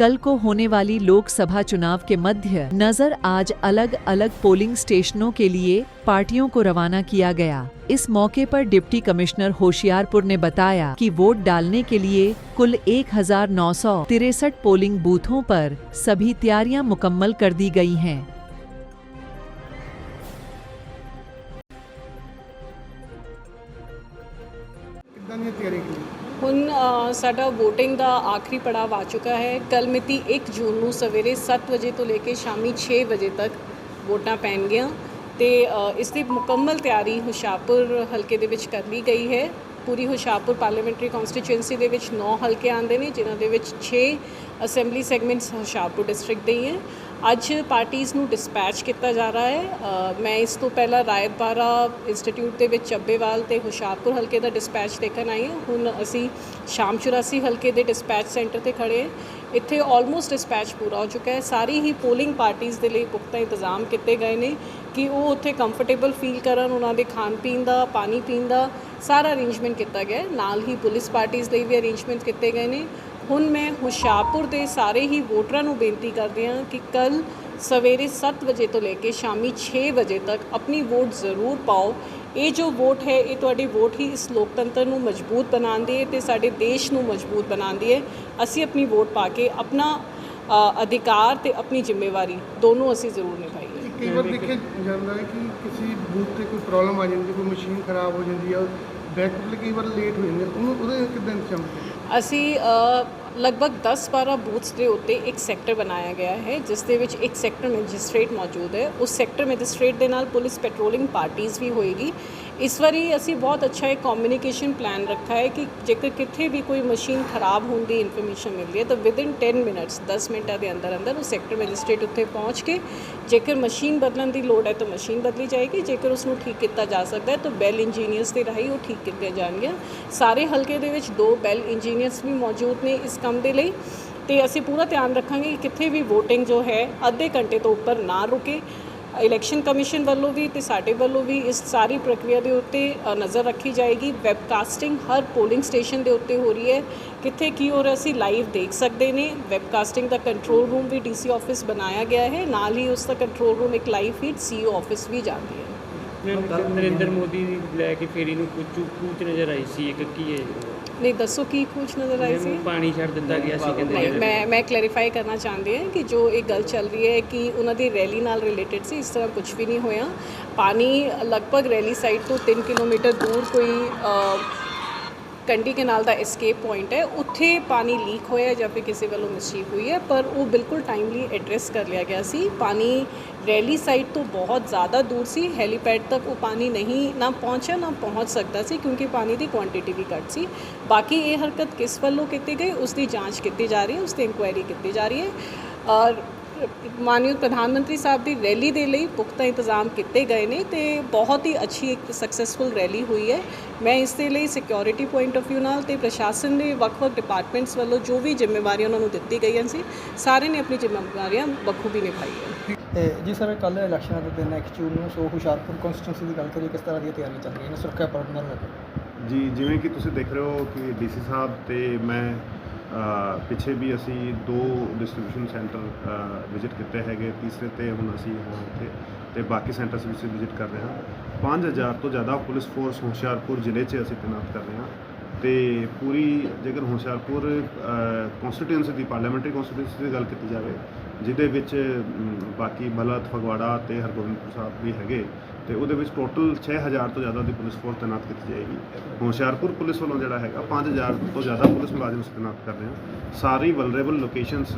कल को होने वाली लोकसभा चुनाव के मध्य नज़र आज अलग अलग पोलिंग स्टेशनों के लिए पार्टियों को रवाना किया गया। इस मौके पर डिप्टी कमिश्नर होशियारपुर ने बताया कि वोट डालने के लिए कुल एक पोलिंग बूथों पर सभी तैयारियाँ मुकम्मल कर दी गई हैं। ਸਾਡਾ VOTING ਦਾ ਆਖਰੀ ਪੜਾਅ ਆ ਚੁੱਕਾ ਹੈ। ਕੱਲ ਮਿਤੀ 1 ਜੂਨ ਨੂੰ ਸਵੇਰੇ 7 ਵਜੇ ਤੋਂ ਲੈ ਕੇ ਸ਼ਾਮੀ 6 ਵਜੇ ਤੱਕ ਵੋਟਾਂ ਪੈਣਗੀਆਂ ਤੇ ਅ, ਇਸ ਦੀ ਮੁਕੰਮਲ ਤਿਆਰੀ ਹੁਸ਼ਿਆਰਪੁਰ ਹਲਕੇ ਦੇ ਵਿੱਚ ਕਰ ਲਈ ਗਈ ਹੈ। ਪੂਰੀ ਹੁਸ਼ਿਆਰਪੁਰ ਪਾਰਲੀਮੈਂਟਰੀ ਕਨਸਟੀਚੁਐਂਸੀ ਦੇ ਵਿੱਚ 9 ਹਲਕੇ ਆਉਂਦੇ ਨੇ ਜਿਨ੍ਹਾਂ ਦੇ ਵਿੱਚ 6 ਅਸੈਂਬਲੀ ਸੈਗਮੈਂਟਸ ਹੁਸ਼ਿਆਰਪੁਰ ਡਿਸਟ੍ਰਿਕਟ ਦੇ ਹੀ ਹੈ। ਅੱਜ ਪਾਰਟੀਆਂ ਨੂੰ ਡਿਸਪੈਚ ਕੀਤਾ ਜਾ ਰਿਹਾ ਹੈ। ਮੈਂ ਇਸ ਤੋਂ ਪਹਿਲਾਂ ਰਾਇਤਬਾਰਾ ਇੰਸਟੀਚਿਊਟ ਦੇ ਵਿੱਚ ਚੱਬੇਵਾਲ ਤੇ ਹੁਸ਼ਿਆਰਪੁਰ ਹਲਕੇ ਦਾ ਡਿਸਪੈਚ ਦੇਖਣ ਆਈ ਹਾਂ। ਹੁਣ ਅਸੀਂ ਸ਼ਾਮ 84 ਹਲਕੇ ਦੇ ਡਿਸਪੈਚ ਸੈਂਟਰ ਤੇ ਖੜੇ ਹਾਂ। ਇੱਥੇ ਆਲਮੋਸਟ ਡਿਸਪੈਚ ਪੂਰਾ ਹੋ ਚੁੱਕਾ ਹੈ। ਸਾਰੀ ਹੀ ਪੋਲਿੰਗ ਪਾਰਟੀਆਂ ਦੇ ਲਈ ਪੁਖਤਾ ਇੰਤਜ਼ਾਮ ਕੀਤੇ ਗਏ ਨੇ ਕਿ ਉਹ ਉੱਥੇ ਕੰਫਰਟੇਬਲ ਫੀਲ ਕਰਨ, ਉਹਨਾਂ ਦੇ ਖਾਣ ਪੀਣ ਦਾ, ਪਾਣੀ ਪੀਣ ਦਾ ਸਾਰਾ ਅਰੇਂਜਮੈਂਟ ਕੀਤਾ ਗਿਆ ਨਾਲ ਹੀ ਪੁਲਿਸ ਪਾਰਟੀਆਂ ਲਈ ਵੀ ਅਰੇਂਜਮੈਂਟ ਕੀਤੇ ਗਏ ਨੇ। ਹੁਣ ਮੈਂ ਹੁਸ਼ਿਆਰਪੁਰ ਦੇ ਸਾਰੇ ਹੀ ਵੋਟਰਾਂ ਨੂੰ ਬੇਨਤੀ ਕਰਦੀ ਹਾਂ ਕਿ ਕੱਲ ਸਵੇਰੇ 7 ਵਜੇ ਤੋਂ ਲੈ ਕੇ ਸ਼ਾਮੀ 6 ਵਜੇ ਤੱਕ ਆਪਣੀ ਵੋਟ ਜ਼ਰੂਰ ਪਾਓ। ਇਹ ਜੋ ਵੋਟ ਹੈ ਇਹ ਤੁਹਾਡੀ ਵੋਟ ਹੀ ਇਸ ਲੋਕਤੰਤਰ ਨੂੰ ਮਜ਼ਬੂਤ ਬਣਾਉਂਦੀ ਹੈ ਤੇ ਸਾਡੇ ਦੇਸ਼ ਨੂੰ ਮਜ਼ਬੂਤ ਬਣਾਉਂਦੀ ਹੈ। ਅਸੀਂ ਆਪਣੀ ਵੋਟ ਪਾ ਕੇ ਆਪਣਾ ਅਧਿਕਾਰ ਤੇ ਆਪਣੀ ਜ਼ਿੰਮੇਵਾਰੀ ਦੋਨੋਂ ਅਸੀਂ ਜ਼ਰੂਰ ਨਿਭਾਈਏ। ਕਈ ਵਾਰ ਦੇਖਿਆ ਜਾਂਦਾ ਹੈ ਕਿ ਕਿਸੇ ਬੂਥ ਤੇ ਕੋਈ ਪ੍ਰੋਬਲਮ ਆ ਜਾਂਦੀ ਕੋਈ ਮਸ਼ੀਨ ਖਰਾਬ ਹੋ ਜਾਂਦੀ ਆ ਬੈਕਅਪ ਲਈ ਕਈ ਵਾਰ ਲੇਟ ਹੋ ਜਾਂਦੇ ਉਹਨੂੰ ਉਹਦੇ ਕਿੱਦਾਂ ਕੀਤਾ ਅਸੀਂ ਲਗਭਗ 10-12 ਬੂਥਸ ਦੇ ਉੱਤੇ ਇੱਕ ਸੈਕਟਰ ਬਣਾਇਆ ਗਿਆ ਹੈ, ਜਿਸ ਦੇ ਵਿੱਚ ਇੱਕ ਸੈਕਟਰ ਮੈਜਿਸਟ੍ਰੇਟ ਮੌਜੂਦ ਹੈ। ਉਸ ਸੈਕਟਰ ਮੈਜਿਸਟ੍ਰੇਟ ਦੇ ਨਾਲ ਪੁਲਿਸ ਪੈਟਰੋਲਿੰਗ ਪਾਰਟੀਆਂ ਵੀ ਹੋਏਗੀ। ਇਸ ਵਾਰੀ ਅਸੀਂ ਬਹੁਤ ਅੱਛਾ ਇੱਕ ਕਮਿਊਨੀਕੇਸ਼ਨ ਪਲਾਨ ਰੱਖਾ ਹੈ ਕਿ ਜੇਕਰ ਕਿੱਥੇ ਵੀ ਕੋਈ ਮਸ਼ੀਨ ਖਰਾਬ ਹੋਣ ਦੀ ਇਨਫੋਰਮੇਸ਼ਨ ਮਿਲਦੀ ਹੈ, ਤਾਂ ਵਿਦਿਨ 10 ਮਿੰਟਸ 10 ਮਿੰਟਾਂ ਦੇ ਅੰਦਰ ਅੰਦਰ ਉਹ ਸੈਕਟਰ ਮੈਜਿਸਟ੍ਰੇਟ ਉੱਥੇ ਪਹੁੰਚ ਕੇ ਜੇਕਰ ਮਸ਼ੀਨ ਬਦਲਣ ਦੀ ਲੋੜ ਹੈ ਤਾਂ ਮਸ਼ੀਨ ਬਦਲੀ ਜਾਏਗੀ। ਜੇਕਰ ਉਸ ਨੂੰ ਠੀਕ ਕੀਤਾ ਜਾ ਸਕਦਾ ਹੈ, ਤਾਂ ਬੈਲ ਇੰਜੀਨੀਅਰਸ ਦੇ ਰਾਹੀਂ ਉਹ ਠੀਕ ਕੀਤੇ ਜਾਣਗੇ ਸਾਰੇ ਹਲਕੇ ਦੇ ਵਿੱਚ ਦੋ ਬੈਲ ਇੰਜੀਨੀਅਰਸ ਵੀ ਮੌਜੂਦ ਨੇ। ਇਸ ਕੰਮ ਦੇ ਲਈ ਤੇ ਅਸੀਂ ਪੂਰਾ ਧਿਆਨ ਰੱਖਾਂਗੇ ਕਿ ਕਿੱਥੇ ਵੀ VOTING ਜੋ ਹੈ, ਅੱਧੇ ਘੰਟੇ ਤੋਂ ਉੱਪਰ ਨਾ ਰੁਕੇ। ਇਲੈਕਸ਼ਨ ਕਮਿਸ਼ਨ ਵੱਲੋਂ ਵੀ ਤੇ ਸਾਡੇ ਵੱਲੋਂ ਵੀ ਇਸ ਸਾਰੀ ਪ੍ਰਕਿਰਿਆ ਦੇ ਉੱਤੇ ਨਜ਼ਰ ਰੱਖੀ ਜਾਏਗੀ। ਵੈਬਕਾਸਟਿੰਗ ਹਰ ਪੋਲਿੰਗ ਸਟੇਸ਼ਨ ਦੇ ਉੱਤੇ ਹੋ ਰਹੀ ਹੈ। ਕਿੱਥੇ ਕੀ ਹੋ ਰਿਹਾ ਅਸੀਂ ਲਾਈਵ ਦੇਖ ਸਕਦੇ ਨੇ। ਵੈਬਕਾਸਟਿੰਗ ਦਾ ਕੰਟਰੋਲ ਰੂਮ ਵੀ ਡੀਸੀ ਆਫਿਸ ਬਣਾਇਆ ਗਿਆ ਹੈ। ਨਾਲ ਹੀ ਉਸ ਦਾ ਕੰਟਰੋਲ ਰੂਮ ਇੱਕ ਲਾਈਵ ਫੀਡ ਸੀਓ ਆਫਿਸ ਵੀ ਜਾਂਦੀ ਹੈ। ਨਰਿੰਦਰ ਨਰਿੰਦਰ ਮੋਦੀ ਦੀ ਲੈ ਕੇ ਫੇਰੀ ਨੂੰ ਕੁਝ ਕੂਚ ਨਜ਼ਰ ਆਈ ਸੀ ਇੱਕ, ਕੀ ਹੈ ਨਹੀਂ ਦੱਸੋ ਕੀ ਕੁਝ ਨਜ਼ਰ ਆਈ ਸੀ? ਪਾਣੀ ਛੱਡ ਦਿੱਤਾ ਗਿਆ ਸੀ ਨਹੀਂ ਕਹਿੰਦੇ ਮੈਂ ਮੈਂ ਕਲੈਰੀਫਾਈ ਕਰਨਾ ਚਾਹੁੰਦੀ ਹਾਂ ਕਿ ਜੋ ਇਹ ਗੱਲ ਚੱਲ ਰਹੀ ਹੈ ਕਿ ਉਹਨਾਂ ਦੀ ਰੈਲੀ ਨਾਲ ਰਿਲੇਟਡ ਸੀ ਇਸ ਤਰ੍ਹਾਂ ਕੁਝ ਵੀ ਨਹੀਂ ਹੋਇਆ। ਪਾਣੀ ਲਗਭਗ ਰੈਲੀ ਸਾਈਡ ਤੋਂ 3 ਕਿਲੋਮੀਟਰ ਦੂਰ ਕੋਈ ਅ, ਕੰਡੀ ਕਨਾਲ ਦਾ ਐਸਕੇਪ ਪੁਆਇੰਟ ਹੈ, ਉੱਥੇ ਪਾਣੀ ਲੀਕ ਹੋਇਆ ਜਾਂ ਫਿਰ ਕਿਸੇ ਵੱਲੋਂ ਮਿਸਚੀਫ ਹੋਈ ਹੈ, ਪਰ ਉਹ ਬਿਲਕੁਲ ਟਾਈਮਲੀ ਐਡਰੈਸ ਕਰ ਲਿਆ ਗਿਆ ਸੀ। ਪਾਣੀ ਰੈਲੀ ਸਾਈਡ ਤੋਂ ਬਹੁਤ ਜ਼ਿਆਦਾ ਦੂਰ ਸੀ ਹੈਲੀਪੈਡ ਤੱਕ ਉਹ ਪਾਣੀ ਨਹੀਂ, ਨਾ ਪਹੁੰਚਿਆ, ਨਾ ਪਹੁੰਚ ਸਕਦਾ ਸੀ, ਕਿਉਂਕਿ ਪਾਣੀ ਦੀ ਕੁਆਂਟੀਟੀ ਵੀ ਘੱਟ ਸੀ। ਬਾਕੀ ਇਹ ਹਰਕਤ ਕਿਸ ਵੱਲੋਂ ਕੀਤੀ ਗਈ ਉਸ ਦੀ ਜਾਂਚ ਕੀਤੀ ਜਾ ਰਹੀ ਹੈ ਉਸ ਤੇ ਇਨਕੁਆਇਰੀ ਕੀਤੀ ਜਾ ਰਹੀ ਹੈ। ਔਰ ਮਾਨਯੋਗ ਪ੍ਰਧਾਨ ਮੰਤਰੀ ਸਾਹਿਬ ਦੀ ਰੈਲੀ ਦੇ ਲਈ ਪੁਖਤਾ ਇੰਤਜ਼ਾਮ ਕੀਤੇ ਗਏ ਨੇ ਤੇ ਬਹੁਤ ਹੀ ਅੱਛੀ ਇੱਕ ਸਕਸੈਸਫੁਲ ਰੈਲੀ ਹੋਈ ਹੈ। ਮੈਂ ਇਸ ਦੇ ਲਈ ਸਿਕਿਉਰਿਟੀ ਪੁਆਇੰਟ ਆਫ View ਨਾਲ ਤੇ ਪ੍ਰਸ਼ਾਸਨ ਦੇ ਵੱਖ-ਵੱਖ ਡਿਪਾਰਟਮੈਂਟਸ ਵੱਲੋਂ ਜੋ ਵੀ ਜ਼ਿੰਮੇਵਾਰੀਆਂ ਉਹਨਾਂ ਨੂੰ ਦਿੱਤੀ ਗਈਆਂ ਸੀ ਸਾਰੇ ਨੇ ਆਪਣੀ ਜ਼ਿੰਮੇਵਾਰੀਆਂ ਬਖੂਬੀ ਨਿਭਾਈ ਹੈ। ਜੀ ਸਰ ਕੱਲ ਇਲੈਕਸ਼ਨਾਂ ਦੇ ਦਿਨ 1 ਜੂਨ ਨੂੰ ਸੋ ਹੁਸ਼ਿਆਰਪੁਰ ਕਨਸਟੀਟਿਊਂਸੀ ਦੀ ਗੱਲ ਕਰੀਏ ਕਿਸ ਤਰ੍ਹਾਂ ਦੀਆਂ ਤਿਆਰੀਆਂ ਚੱਲ ਰਹੀਆਂ ਨੇ? ਸੁਰੱਖਿਆ ਪ੍ਰਬੰਧਨ ਲੈ ਕੇ। ਜੀ ਜਿਵੇਂ ਕਿ ਤੁਸੀਂ ਦੇਖ ਰਹੇ ਹੋ ਕਿ ਡੀਸੀ ਸਾਹਿਬ ਤੇ ਮੈਂ ਪਿੱਛੇ ਵੀ ਅਸੀਂ ਦੋ ਡਿਸਟ੍ਰੀਬਿਊਸ਼ਨ ਸੈਂਟਰ ਵਿਜ਼ਿਟ ਕੀਤੇ ਹੈਗੇ। ਤੀਸਰੇ ਤੇ ਹੁਣ ਅਸੀਂ ਹਾਂ ਇੱਥੇ ਤੇ ਬਾਕੀ ਸੈਂਟਰਸ ਵਿੱਚ ਵਿਜ਼ਿਟ ਕਰ ਰਹੇ ਹਾਂ। 5000 ਤੋਂ ਜ਼ਿਆਦਾ ਪੁਲਿਸ ਫੋਰਸ ਹੁਸ਼ਿਆਰਪੁਰ ਜ਼ਿਲ੍ਹੇ 'ਚ ਅਸੀਂ ਤੈਨਾਤ ਕਰ ਰਹੇ ਹਾਂ। ਤੇ ਪੂਰੀ ਜੇਕਰ ਹੁਸ਼ਿਆਰਪੁਰ ਕਨਸਟੀਟਿਊਂਸੀ ਦੀ ਪਾਰਲੀਮੈਂਟਰੀ ਕਨਸਟੀਟਿਊਂਸੀ ਦੀ ਗੱਲ ਕੀਤੀ ਜਾਵੇ ਜਿਹਦੇ ਵਿੱਚ ਬਾਕੀ ਬਲਦ ਫਗਵਾੜਾ ਤੇ ਹਰਗੋਬਿੰਦਪੁਰ ਸਾਹਿਬ ਵੀ ਹੈਗੇ, ਤੇ ਉਹਦੇ ਵਿੱਚ ਟੋਟਲ 6000 ਤੋਂ ਜ਼ਿਆਦਾ ਦੀ ਪੁਲਿਸ ਫੋਰਸ ਤੈਨਾਤ ਕੀਤੀ ਜਾਏਗੀ। ਹੁਸ਼ਿਆਰਪੁਰ ਪੁਲਿਸ ਵੱਲੋਂ ਜਿਹੜਾ ਹੈਗਾ 5000 ਤੋਂ ਜ਼ਿਆਦਾ ਪੁਲਿਸ ਮੁਲਾਜ਼ਮ ਅਸੀਂ ਤੈਨਾਤ ਕਰ ਰਹੇ ਹਾਂ ਸਾਰੀ ਵਲਨਰੇਬਲ ਲੋਕੇਸ਼ਨਸ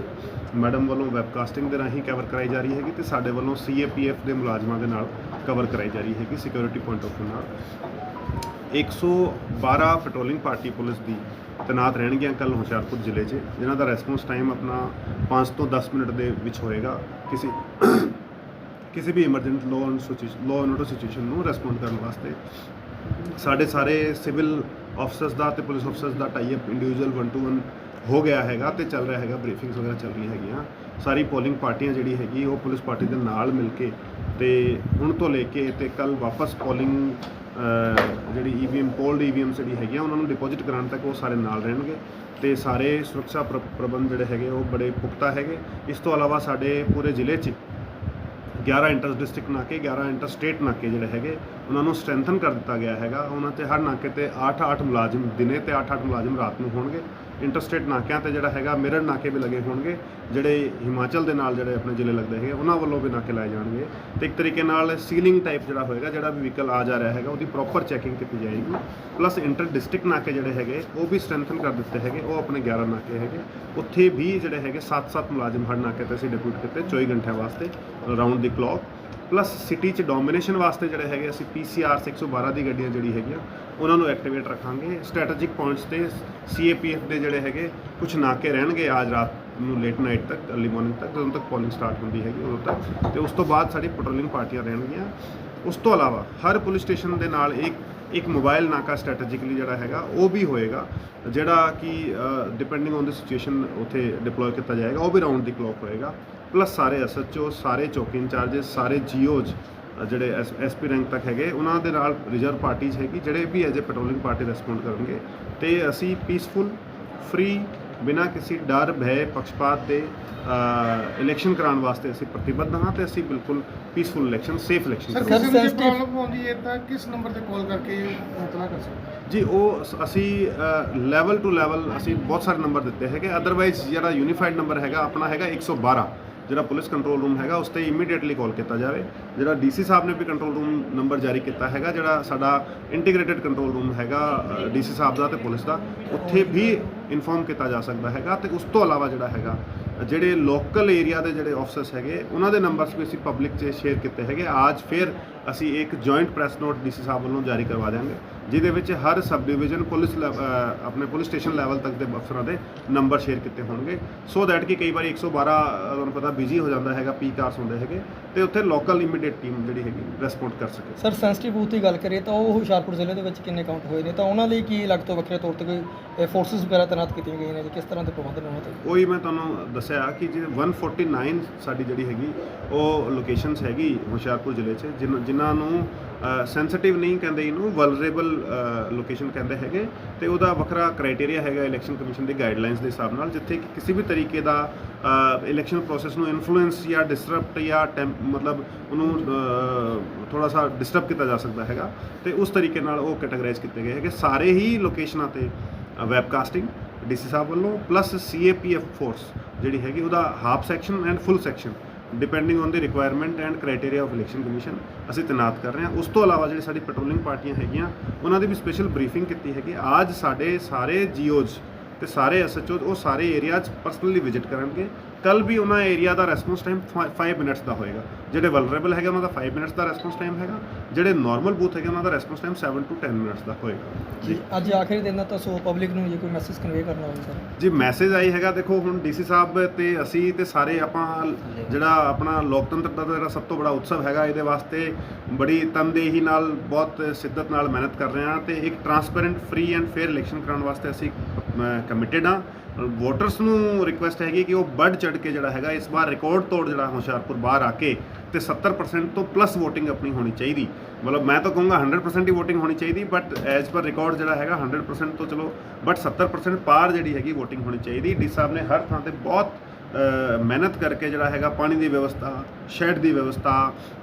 ਮੈਡਮ ਵੱਲੋਂ ਵੈਬਕਾਸਟਿੰਗ ਦੇ ਰਾਹੀਂ ਕਵਰ ਕਰਾਈ ਜਾ ਰਹੀ ਹੈਗੀ ਤੇ ਸਾਡੇ ਵੱਲੋਂ ਸੀਏਪੀਐਫ ਦੇ ਮੁਲਾਜ਼ਮਾਂ ਦੇ ਨਾਲ ਕਵਰ ਕਰਾਈ ਜਾ ਰਹੀ ਹੈਗੀ ਸਿਕਿਉਰਿਟੀ ਪੁਆਇੰਟ ਆਫ ਵਿਊ ਨਾਲ। 112 ਪੈਟਰੋਲਿੰਗ ਪਾਰਟੀ ਪੁਲਿਸ ਦੀ ਤੈਨਾਤ ਰਹਿਣਗੀਆਂ ਕੱਲ ਹੁਸ਼ਿਆਰਪੁਰ ਜ਼ਿਲ੍ਹੇ 'ਚ, ਜਿਨ੍ਹਾਂ ਦਾ ਰੈਸਪੌਂਸ ਟਾਈਮ ਆਪਣਾ 5 ਤੋਂ 10 ਮਿੰਟ ਦੇ ਵਿੱਚ ਹੋਏਗਾ। ਕਿਸੇ ਕਿਸੇ ਵੀ emergent law and situation law and order situation ਨੂੰ ਰਿਸਪੌਂਡ ਕਰਨ ਵਾਸਤੇ ਸਾਡੇ ਸਾਰੇ ਸਿਵਲ ਆਫਸਰਸ ਦਾ ਤੇ ਪੁਲਿਸ ਆਫਸਰਸ ਦਾ ਟਾਈ ਅਪ ਇੰਡੀਵਿਜੂਅਲ 1 ਟੂ 1 ਹੋ ਗਿਆ ਹੈਗਾ ਤੇ ਚੱਲ ਰਿਹਾ ਹੈਗਾ ਬਰੀਫਿੰਗਸ ਵਗੈਰਾ ਚੱਲ ਰਹੀਆਂ ਹੈਗੀਆਂ। ਸਾਰੀ ਪੋਲਿੰਗ ਪਾਰਟੀਆਂ ਜਿਹੜੀ ਹੈਗੀ ਉਹ ਪੁਲਿਸ ਪਾਰਟੀ ਦੇ ਨਾਲ ਮਿਲ ਕੇ ਤੇ ਹੁਣ ਤੋਂ ਲੈ ਕੇ ਤੇ ਕੱਲ ਵਾਪਸ ਪੋਲਿੰਗ ਜਿਹੜੀ ਈਵੀਐਮ ਕੋਲਡ ਈਵੀਐਮ ਜਿਹੜੀ ਹੈਗੀਆਂ ਉਹਨਾਂ ਨੂੰ ਡਿਪੋਜ਼ਿਟ ਕਰਾਉਣ ਤੱਕ ਉਹ ਸਾਰੇ ਨਾਲ ਰਹਿਣਗੇ ਤੇ ਸਾਰੇ ਸੁਰੱਖਿਆ ਪ੍ਰ- ਪ੍ਰਬੰਧ ਜਿਹੜੇ ਹੈਗੇ ਉਹ ਬੜੇ ਪੁਖਤਾ ਹੈਗੇ। ਇਸ ਤੋਂ ਇਲਾਵਾ ਸਾਡੇ ਪੂਰੇ ਜ਼ਿਲ੍ਹੇ 'ਚ 11 ਇੰਟਰ ਡਿਸਟ੍ਰਿਕਟ ਨਾਕੇ 11 ਇੰਟਰ ਸਟੇਟ ਨਾਕੇ ਜਿਹੜੇ ਹੈਗੇ, ਉਹਨਾਂ ਨੂੰ ਸਟਰੈਂਥਨ ਕਰ ਦਿੱਤਾ ਗਿਆ ਹੈਗਾ। ਉਹਨਾਂ ਤੇ ਹਰ ਨਾਕੇ ਤੇ 8-8 ਮੁਲਾਜ਼ਮ, ਦਿਨੇ ਤੇ 8-8 ਮੁਲਾਜ਼ਮ ਰਾਤ ਨੂੰ ਹੋਣਗੇ। ਇੰਟਰਸਟੇਟ ਨਾਕਿਆਂ ਤੇ ਜਿਹੜਾ ਹੈਗਾ, ਮਿਰਰ ਨਾਕੇ ਵੀ ਲੱਗੇ ਹੋਣਗੇ, ਜਿਹੜੇ ਹਿਮਾਚਲ ਦੇ ਨਾਲ ਜਿਹੜੇ ਆਪਣੇ ਜ਼ਿਲ੍ਹੇ ਲੱਗਦੇ ਹੈਗੇ, ਉਹਨਾਂ ਵੱਲੋਂ ਵੀ ਨਾਕੇ ਲਾਏ ਜਾਣਗੇ। ਤੇ ਇੱਕ ਤਰੀਕੇ ਨਾਲ ਸੀਲਿੰਗ ਟਾਈਪ ਜਿਹੜਾ ਹੋਏਗਾ, ਜਿਹੜਾ ਵੀ ਵਹੀਕਲ ਆ ਜਾ ਰਿਹਾ ਹੈਗਾ, ਉਹਦੀ ਪ੍ਰੋਪਰ ਚੈਕਿੰਗ ਕੀਤੀ ਜਾਏਗੀ। ਪਲੱਸ ਇੰਟਰ ਡਿਸਟ੍ਰਿਕਟ ਨਾਕੇ ਜਿਹੜੇ ਹੈਗੇ, ਉਹ ਵੀ ਸਟਰੈਂਥਨ ਕਰ ਦਿੱਤੇ ਹੈਗੇ, ਉਹ ਆਪਣੇ 11 ਨਾਕੇ ਹੈਗੇ। ਉੱਥੇ ਵੀ ਜਿਹੜੇ ਹੈਗੇ 7-7 ਮੁਲਾਜ਼ਮ ਹਰ ਨਾਕੇ ਤੇ ਅਸੀਂ ਡਿਪਿਊਟ ਕੀਤੇ 24 ਘੰਟਿਆਂ ਵਾਸਤੇ round the clock plus city 'ਚ ਡੋਮੀਨੇਸ਼ਨ ਵਾਸਤੇ ਜਿਹੜੇ ਹੈਗੇ ਅਸੀਂ ਪੀਸੀਆਰ 112 ਦੀ ਗੱਡੀਆਂ ਜਿਹੜੀ ਹੈਗੀਆਂ, ਉਹਨਾਂ ਨੂੰ ਐਕਟੀਵੇਟ ਰੱਖਾਂਗੇ। ਸਟ੍ਰੈਟੇਜਿਕ ਪੁਆਇੰਟਸ ਤੇ ਸੀਏਪੀਐਫ ਦੇ ਜਿਹੜੇ ਹੈਗੇ ਕੁਝ ਨਾਕੇ ਰਹਿਣਗੇ ਅੱਜ ਰਾਤ ਨੂੰ ਲੇਟ ਨਾਈਟ ਤੱਕ ਅਰਲੀ ਮਾਰਨਿੰਗ ਤੱਕ, ਜਦੋਂ ਤੱਕ ਪੋਲਿੰਗ ਸਟਾਰਟ ਹੁੰਦੀ ਹੈਗੀ ਉਦੋਂ ਤੱਕ। ਤੇ ਉਸ ਤੋਂ ਬਾਅਦ ਸਾਡੀ ਪੈਟਰੋਲਿੰਗ ਪਾਰਟੀਆਂ ਰਹਿਣਗੀਆਂ। ਉਸ ਤੋਂ ਇਲਾਵਾ ਹਰ ਪੁਲਿਸ ਸਟੇਸ਼ਨ ਦੇ ਨਾਲ ਇੱਕ ਇੱਕ ਮੋਬਾਈਲ ਨਾਕਾ ਸਟ੍ਰੈਟੇਜਿਕਲੀ ਜਿਹੜਾ ਹੈਗਾ, ਉਹ ਵੀ ਹੋਏਗਾ, ਜਿਹੜਾ ਕਿ ਡਿਪੈਂਡਿੰਗ ਔਨ ਦੀ ਸਿਚੁਏਸ਼ਨ ਉਥੇ ਡਿਪਲੋਏ ਕੀਤਾ ਜਾਏਗਾ, ਉਹ ਵੀ ਰਾਉਂਡ ਦੀ ਕਲੌਕ ਹੋਏਗਾ। ਪਲੱਸ ਸਾਰੇ ਐਸਐਚਓ ਸਾਰੇ ਚੌਕੀ ਇੰਚਾਰਜਸ ਸਾਰੇ ਜੀਓਜ਼ ਜਿਹੜੇ ਐਸਪੀ ਰੈਂਕ ਤੱਕ ਹੈਗੇ ਉਹਨਾਂ ਦੇ ਨਾਲ ਰਿਜ਼ਰਵ ਪਾਰਟੀਜ਼ ਹੈਗੀ ਜਿਹੜੇ ਵੀ as a patrolling party respond ਕਰਨਗੇ। ਤੇ ਅਸੀਂ ਪੀਸਫੁਲ ਫ੍ਰੀ ਬਿਨਾਂ ਕਿਸੇ ਡਰ ਭੈ ਪੱਖਪਾਤ ਦੇ ਇਲੈਕਸ਼ਨ ਕਰਾਉਣ ਵਾਸਤੇ ਅਸੀਂ ਪ੍ਰਤੀਬੱਧ ਹਾਂ ਤੇ ਅਸੀਂ ਬਿਲਕੁਲ peaceful election safe election sir ਕਿਸੇ ਨੂੰ ਜੇ sensitive- ਪ੍ਰੋਬਲਮ ਆਉਂਦੀ ਹੈ ਤਾਂ ਕਿਸ ਨੰਬਰ ਤੇ ਕਾਲ ਕਰਕੇ ਇਤਲਾ ਕਰ ਸਕਦੇ ਜੀ ਉਹ ਅਸੀਂ ਲੈਵਲ ਟੂ ਲੈਵਲ ਅਸੀਂ ਬਹੁਤ ਸਾਰੇ ਨੰਬਰ ਦਿੱਤੇ ਹੈਗੇ ਅਦਰਵਾਈਜ਼ ਜਿਹੜਾ ਯੂਨੀਫਾਈਡ ਨੰਬਰ ਹੈਗਾ ਆਪਣਾ ਹੈਗਾ 112 ਜਿਹੜਾ ਪੁਲਿਸ ਕੰਟਰੋਲ ਰੂਮ ਹੈਗਾ, ਉਸ ਤੇ ਇਮੀਡੀਏਟਲੀ ਕਾਲ ਕੀਤਾ ਜਾਵੇ। ਜਿਹੜਾ ਡੀਸੀ ਸਾਹਿਬ ਨੇ ਵੀ ਕੰਟਰੋਲ ਰੂਮ ਨੰਬਰ ਜਾਰੀ ਕੀਤਾ ਹੈਗਾ, ਜਿਹੜਾ ਸਾਡਾ ਇੰਟੀਗ੍ਰੇਟਿਡ ਕੰਟਰੋਲ ਰੂਮ ਹੈਗਾ ਡੀਸੀ ਸਾਹਿਬ ਦਾ ਤੇ ਪੁਲਿਸ ਦਾ, ਉੱਥੇ ਵੀ ਇਨਫੋਰਮ ਕੀਤਾ ਜਾ ਸਕਦਾ ਹੈਗਾ ਤੇ ਉਸ ਤੋਂ ਇਲਾਵਾ ਜਿਹੜਾ ਹੈਗਾ, ਜਿਹੜੇ ਲੋਕਲ ਏਰੀਆ ਦੇ ਜਿਹੜੇ ਆਫਿਸਰਸ ਹੈਗੇ, ਉਹਨਾਂ ਦੇ ਨੰਬਰਸ ਵੀ ਅਸੀਂ ਪਬਲਿਕ 'ਚ ਸ਼ੇਅਰ ਕੀਤੇ ਹੈਗੇ। ਅੱਜ ਫਿਰ ਅਸੀਂ ਇੱਕ ਜੁਆਇੰਟ ਪ੍ਰੈਸ ਨੋਟ ਡੀਸੀ ਸਾਹਿਬ ਵੱਲੋਂ ਜਾਰੀ ਕਰਵਾ ਦਿਆਂਗੇ ਜਿਹਦੇ ਵਿੱਚ ਹਰ ਸਬ ਡਿਵੀਜ਼ਨ ਪੁਲਿਸ ਆਪਣੇ ਪੁਲਿਸ ਸਟੇਸ਼ਨ ਲੈਵਲ ਤੱਕ ਦੇ ਅਫਸਰਾਂ ਦੇ ਨੰਬਰ ਸ਼ੇਅਰ ਕੀਤੇ ਹੋਣਗੇ। ਸੋ ਦੈਟ ਕਿ ਕਈ ਵਾਰੀ 112 ਅਹ ਤੁਹਾਨੂੰ ਪਤਾ ਬਿਜ਼ੀ ਹੋ ਜਾਂਦਾ ਹੈਗਾ ਪੀਕ ਆਰਸ ਹੁੰਦੇ ਹੈਗੇ ਤੇ ਉੱਥੇ ਲੋਕਲ ਇਮੀਡੀਏਟ ਟੀਮ ਜਿਹੜੀ ਹੈਗੀ ਰਿਸਪੌਂਡ ਕਰ ਸਕੇ। ਸਰ ਸੈਂਸਿਟਿਵ ਬੂਥ ਦੀ ਗੱਲ ਕਰੀਏ ਤਾਂ ਉਹ ਹੁਸ਼ਿਆਰਪੁਰ ਜ਼ਿਲ੍ਹੇ ਦੇ ਵਿੱਚ ਕਿੰਨੇ ਕਾਊਂਟ ਹੋਏ ਨੇ? ਤਾਂ ਉਹਨਾਂ ਲਈ ਕੀ ਅਲੱਗ ਤੋਂ ਵੱਖਰੇ ਤੌਰ ਤੇ ਕੋਈ ਫੋਰਸਸ ਵਗੈਰਾ ਤਾਇਨਾਤ ਕੀਤੀਆਂ ਗਈਆਂ ਨੇ? ਜੀ ਕਿਸ ਤਰ੍ਹਾਂ ਦੇ ਪ੍ਰਬੰਧ ਨੇ ਉਹਨਾਂ ਤੇ? ਉਹੀ ਮੈਂ ਤੁਹਾਨੂੰ ਦੱਸਿਆ ਕਿ ਜਿਹੜੇ 149 ਸਾਡੀ ਜਿਹੜੀ ਹੈਗੀ ਉਹ ਲੋਕੇਸ਼ਨਸ ਹੈਗੀ ਹੁਸ਼ਿਆਰਪੁਰ ਜ਼ਿਲ੍ਹੇ 'ਚ ਜਿਨ੍ਹਾਂ- ਜਿਨ੍ਹਾਂ ਨੂੰ ਸੈਂਸਿਟਿਵ ਨਹੀਂ ਕਹਿੰਦੇ ਇਹਨੂੰ ਵਲਨਰੇਬਲ ਲੋਕੇਸ਼ਨ ਕਹਿੰਦੇ ਹੈਗੇ। ਤੇ ਉਹਦਾ ਵੱਖਰਾ ਕ੍ਰਾਈਟੇਰੀਆ ਹੈਗਾ ਇਲੈਕਸ਼ਨ ਕਮਿਸ਼ਨ ਦੀ ਗਾਈਡਲਾਈਨਸ ਦੇ ਹਿਸਾਬ ਨਾਲ, ਜਿੱਥੇ ਕਿ ਕਿਸੇ ਵੀ ਤਰੀਕੇ ਦਾ ਇਲੈਕਸ਼ਨ ਪ੍ਰੋਸੈਸ ਨੂੰ ਇਨਫਲੂਐਂਸ ਜਾਂ ਡਿਸਟਰਪਟ ਜਾਂ ਟੈਂਪ ਮਤਲਬ ਉਹਨੂੰ ਥੋੜਾ ਸਾ ਡਿਸਟਰਬ ਕੀਤਾ ਜਾ ਸਕਦਾ ਹੈਗਾ। ਤੇ ਉਸ ਤਰੀਕੇ ਨਾਲ ਉਹ ਕੈਟਾਗਰਾਈਜ਼ ਕੀਤੇ ਗਏ ਹੈਗੇ ਸਾਰੇ ਹੀ ਲੋਕੇਸ਼ਨਾਂ ਤੇ ਵੈਬਕਾਸਟਿੰਗ ਡੀਸੀ ਸਾਹਿਬ ਵੱਲੋਂ ਪਲੱਸ ਸੀਏਪੀਐਫ ਫੋਰਸ ਜਿਹੜੀ ਹੈਗੀ, ਉਹਦਾ half section and full section depending on the requirement and criteria of election commission ਅਸੀਂ ਤੈਨਾਤ ਕਰ ਰਹੇ ਹਾਂ। ਉਸ ਤੋਂ ਇਲਾਵਾ ਜਿਹੜੀ ਸਾਡੀ ਪੈਟਰੋਲਿੰਗ ਪਾਰਟੀਆਂ ਹੈਗੀਆਂ, ਉਹਨਾਂ ਦੀ ਵੀ ਸਪੈਸ਼ਲ ਬਰੀਫਿੰਗ ਕੀਤੀ ਹੈਗੀ। ਅੱਜ ਸਾਡੇ ਸਾਰੇ ਜੀਓਜ਼ ਤੇ ਸਾਰੇ ਐਸਐਚਓ ਉਹ ਸਾਰੇ ਏਰੀਆ 'ਚ ਪਰਸਨਲੀ ਵਿਜ਼ਿਟ ਕਰਨਗੇ। ਕੱਲ ਵੀ ਉਹਨਾਂ ਏਰੀਆ ਦਾ ਰੈਸਪੌਂਸ ਟਾਈਮ 5 ਮਿੰਟਸ ਦਾ ਹੋਏਗਾ। ਜਿਹੜੇ ਵਲਨਰੇਬਲ ਹੈਗੇ ਉਹਨਾਂ ਦਾ 5 ਮਿੰਟਸ ਦਾ ਰੈਸਪੌਂਸ ਟਾਈਮ ਹੈਗਾ। ਜਿਹੜੇ ਨਾਰਮਲ ਬੂਥ ਹੈਗੇ ਉਹਨਾਂ ਦਾ ਰੈਸਪੌਂਸ ਟਾਈਮ 7 ਟੂ 10 ਮਿੰਟਸ ਦਾ ਹੋਏਗਾ। ਜੀ ਅੱਜ ਆਖਰੀ ਦਿਨ ਦਾ ਤਾਂ ਸੋ ਪਬਲਿਕ ਨੂੰ ਜੇ ਕੋਈ ਮੈਸੇਜ ਕਨਵੇ ਕਰਨਾ ਹੋਵੇ ਸਰ ਜੀ ਮੈਸੇਜ ਆਈ ਹੈਗਾ ਦੇਖੋ ਹੁਣ ਡੀਸੀ ਸਾਹਿਬ ਤੇ ਅਸੀਂ ਤੇ ਸਾਰੇ ਆਪਾਂ ਜਿਹੜਾ ਆਪਣਾ ਲੋਕਤੰਤਰ ਦਾ ਜਿਹੜਾ ਸਭ ਤੋਂ ਬੜਾ ਉਤਸਵ ਹੈਗਾ ਇਹਦੇ ਵਾਸਤੇ ਬੜੀ ਤਨਦੇਹੀ ਨਾਲ ਬਹੁਤ ਸਿੱਦਤ ਨਾਲ ਮਿਹਨਤ ਕਰ ਰਹੇ ਹਾਂ ਤੇ ਇੱਕ transparent free and fair election ਕਰਾਉਣ ਵਾਸਤੇ ਅਸੀਂ ਮੈਂ ਕਮਿਟਿਡ ਹਾਂ। ਵੋਟਰਸ ਨੂੰ ਰਿਕੁਐਸਟ ਹੈਗੀ ਕਿ ਉਹ ਵੱਧ ਚੜ ਕੇ ਜਿਹੜਾ ਹੈਗਾ, ਇਸ ਵਾਰ ਰਿਕਾਰਡ ਤੋੜ ਜਿਹੜਾ ਹੁਸ਼ਿਆਰਪੁਰ ਬਾਹਰ ਆ ਕੇ ਤੇ 70% ਤੋਂ ਪਲੱਸ VOTING ਆਪਣੀ ਹੋਣੀ ਚਾਹੀਦੀ। ਮਤਲਬ ਮੈਂ ਤਾਂ ਕਹੂੰਗਾ 100% ਹੀ VOTING ਹੋਣੀ ਚਾਹੀਦੀ ਬਟ ਐਜ਼ ਪਰ ਰਿਕਾਰਡ ਜਿਹੜਾ ਹੈਗਾ 100% ਤੋਂ ਚਲੋ ਬਟ 70% ਪਾਰ ਜਿਹੜੀ ਹੈਗੀ VOTING ਹੋਣੀ ਚਾਹੀਦੀ। ਡੀ ਸਾਹਿਬ ਨੇ ਹਰ ਥਾਂ ਤੇ ਬਹੁਤ ਮਿਹਨਤ ਕਰਕੇ ਜਿਹੜਾ ਹੈਗਾ ਪਾਣੀ ਦੀ ਵਿਵਸਥਾ ਸ਼ੈਡ ਦੀ ਵਿਵਸਥਾ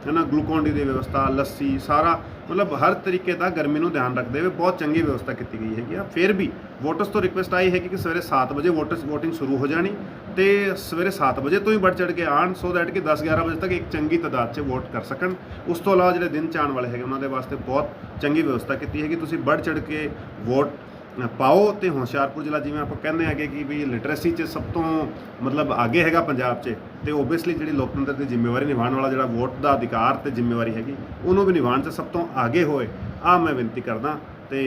ਹੈ ਨਾ ਗਲੂਕੋਨ ਡੀ ਦੀ ਵਿਵਸਥਾ, ਲੱਸੀ, ਸਾਰਾ ਮਤਲਬ ਹਰ ਤਰੀਕੇ ਦਾ ਗਰਮੀ ਨੂੰ ਧਿਆਨ ਰੱਖਦੇ ਹੋਏ ਬਹੁਤ ਚੰਗੀ ਵਿਵਸਥਾ ਕੀਤੀ ਗਈ ਹੈਗੀ ਆ। ਫਿਰ ਵੀ ਵੋਟਰਸ ਤੋਂ ਰਿਕੁਐਸਟ ਆਈ ਹੈ ਕਿ ਸਵੇਰੇ 7 ਵਜੇ ਵੋਟਰਸ VOTING ਸ਼ੁਰੂ ਹੋ ਜਾਣੀ ਤੇ ਸਵੇਰੇ 7 ਵਜੇ ਤੋਂ ਹੀ ਵੱਧ ਚੜ ਕੇ ਆਣ ਸੋ ਦੈਟ ਕਿ 10 11 ਵਜੇ ਤੱਕ ਇੱਕ ਚੰਗੀ ਤਾਦਾਦ 'ਚ ਵੋਟ ਕਰ ਸਕਣ। ਉਸ ਤੋਂ ਇਲਾਵਾ ਜਿਹੜੇ ਦਿਨ 'ਚ ਆਉਣ ਵਾਲੇ ਹੈਗੇ ਉਹਨਾਂ ਦੇ ਵਾਸਤੇ ਬਹੁਤ ਚੰਗੀ ਵਿਵਸਥਾ ਕੀਤੀ ਹੈਗੀ। ਤੁਸੀਂ ਵੱਧ ਚੜ ਕੇ ਵੋਟ ਪਾਓ ਤੇ ਹੁਸ਼ਿਆਰਪੁਰ ਜ਼ਿਲ੍ਹਾ ਜਿਵੇਂ ਆਪਾਂ ਕਹਿੰਦੇ ਹੈਗੇ ਕਿ ਵੀ ਲਿਟਰੇਸੀ 'ਚ ਸਭ ਤੋਂ ਮਤਲਬ ਅੱਗੇ ਹੈਗਾ ਪੰਜਾਬ 'ਚ, ਤੇ ਓਬਵੀਅਸਲੀ ਜਿਹੜੀ ਲੋਕਤੰਤਰ ਦੀ ਜ਼ਿੰਮੇਵਾਰੀ ਨਿਭਾਉਣ ਵਾਲਾ ਜਿਹੜਾ ਵੋਟ ਦਾ ਅਧਿਕਾਰ ਤੇ ਜ਼ਿੰਮੇਵਾਰੀ ਹੈਗੀ, ਉਹਨੂੰ ਵੀ ਨਿਭਾਉਣ 'ਚ ਸਭ ਤੋਂ ਅੱਗੇ ਹੋਏ ਆ ਮੈਂ ਬੇਨਤੀ ਕਰਦਾ ਤੇ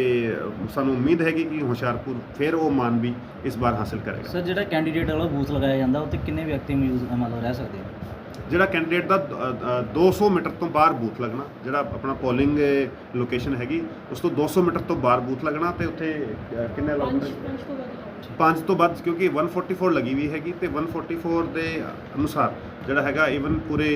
ਸਾਨੂੰ ਉਮੀਦ ਹੈਗੀ ਕਿ ਹੁਸ਼ਿਆਰਪੁਰ ਫਿਰ ਉਹ ਮਾਨ ਵੀ ਇਸ ਵਾਰ ਹਾਸਲ ਕਰੇਗਾ। ਸਰ ਜਿਹੜਾ ਕੈਂਡੀਡੇਟ ਵਾਲਾ ਬੂਥ ਲਗਾਇਆ ਜਾਂਦਾ ਉੱਥੇ ਕਿੰਨੇ ਵਿਅਕਤੀ ਮੌਜੂਦ ਮਤਲਬ ਰਹਿ ਸਕਦੇ ਆ? ਜਿਹੜਾ ਕੈਂਡੀਡੇਟ ਦਾ ਅ, ਅ, 200 ਮੀਟਰ ਤੋਂ ਬਾਹਰ ਬੂਥ ਲੱਗਣਾ ਜਿਹੜਾ ਆਪਣਾ ਪੋਲਿੰਗ ਲੋਕੇਸ਼ਨ ਹੈਗੀ ਉਸ ਤੋਂ 200 ਮੀਟਰ ਤੋਂ ਬਾਹਰ ਬੂਥ ਲੱਗਣਾ ਤੇ ਉੱਥੇ ਕਿੰਨੇ ਅਲਾਉਡ ਪੰਜ ਤੋਂ ਵੱਧ ਕਿਉਂਕਿ 144 ਲੱਗੀ ਵੀ ਹੈਗੀ ਤੇ 144 ਦੇ ਅਨੁਸਾਰ ਜਿਹੜਾ ਹੈਗਾ ਇਵਨ ਪੂਰੇ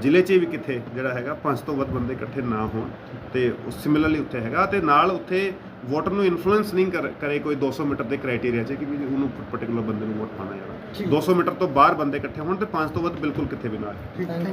ਜ਼ਿਲ੍ਹੇ 'ਚ ਵੀ ਕਿੱਥੇ ਜਿਹੜਾ ਹੈਗਾ ਪੰਜ ਤੋਂ ਵੱਧ ਬੰਦੇ ਇਕੱਠੇ ਨਾ ਹੋਣ ਤੇ ਸਿਮਿਲਰਲੀ ਉੱਥੇ ਹੈਗਾ ਤੇ ਨਾਲ ਉੱਥੇ ਵੋਟਰ ਨੂੰ ਇਨਫਲੂਐਂਸ ਨਹੀਂ ਕਰੇ ਕੋਈ 200 ਮੀਟਰ ਦੇ ਕ੍ਰਾਈਟੇਰੀਆ 'ਚ ਕਿ ਵੀ ਉਹਨੂੰ ਪਾਰਟਿਕੂਲਰ ਬੰਦੇ ਨੂੰ ਵੋਟ ਪਾਣਾ ਜਾਣਾ 200 ਮੀਟਰ ਤੋਂ ਬਾਹਰ ਬੰਦੇ ਇਕੱਠੇ ਹੋਣ ਤੇ ਪੰਜ ਤੋਂ ਵੱਧ ਬਿਲਕੁਲ ਕਿੱਥੇ ਵੀ ਨਾ ਆਏ।